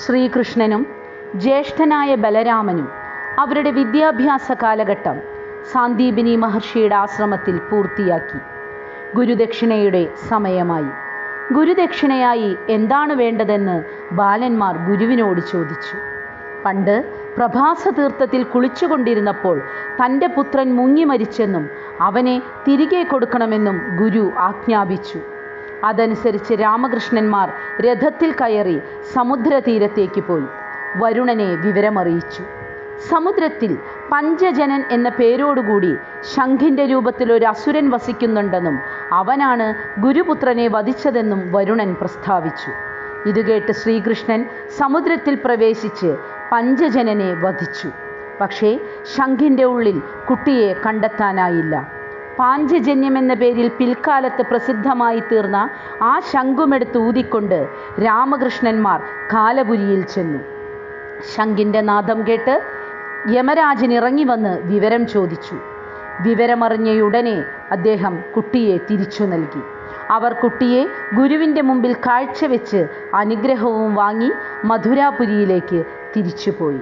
ശ്രീകൃഷ്ണനും ജ്യേഷ്ഠനായ ബലരാമനും അവരുടെ വിദ്യാഭ്യാസ കാലഘട്ടം സാന്ദീപിനി മഹർഷിയുടെ ആശ്രമത്തിൽ പൂർത്തിയാക്കി. ഗുരുദക്ഷിണയുടെ സമയമായി. ഗുരുദക്ഷിണയായി എന്താണ് വേണ്ടതെന്ന് ബാലന്മാർ ഗുരുവിനോട് ചോദിച്ചു. പണ്ട് പ്രഭാസ തീർത്ഥത്തിൽ കുളിച്ചുകൊണ്ടിരുന്നപ്പോൾ തന്റെ പുത്രൻ മുങ്ങി മരിച്ചെന്നും അവനെ തിരികെ കൊടുക്കണമെന്നും ഗുരു ആജ്ഞാപിച്ചു. അതനുസരിച്ച് രാമകൃഷ്ണന്മാർ രഥത്തിൽ കയറി സമുദ്രതീരത്തേക്ക് പോയി. വരുണനെ വിവരമറിയിച്ചു. സമുദ്രത്തിൽ പഞ്ചജനൻ എന്ന പേരോടുകൂടി ശംഖിന്റെ രൂപത്തിൽ ഒരു അസുരൻ വസിക്കുന്നുണ്ടെന്നും അവനാണ് ഗുരുപുത്രനെ വധിച്ചതെന്നും വരുണൻ പ്രസ്താവിച്ചു. ഇത് കേട്ട് ശ്രീകൃഷ്ണൻ സമുദ്രത്തിൽ പ്രവേശിച്ച് പഞ്ചജനനെ വധിച്ചു. പക്ഷേ ശംഖിന്റെ ഉള്ളിൽ കുട്ടിയെ കണ്ടെത്താനായില്ല. പാഞ്ചജന്യം എന്ന പേരിൽ പിൽക്കാലത്ത് പ്രസിദ്ധമായി തീർന്ന ആ ശംഖുമെടുത്ത് ഊതിക്കൊണ്ട് രാമകൃഷ്ണന്മാർ കാലപുരിയിൽ ചെന്നു. ശംഖിന്റെ നാദം കേട്ട് യമരാജൻ ഇറങ്ങി വന്ന് വിവരം ചോദിച്ചു. വിവരമറിഞ്ഞയുടനെ അദ്ദേഹം കുട്ടിയെ തിരിച്ചു നൽകി. അവർ കുട്ടിയെ ഗുരുവിന്റെ മുമ്പിൽ കാഴ്ചവെച്ച് അനുഗ്രഹവും വാങ്ങി മധുരാപുരിയിലേക്ക് തിരിച്ചുപോയി.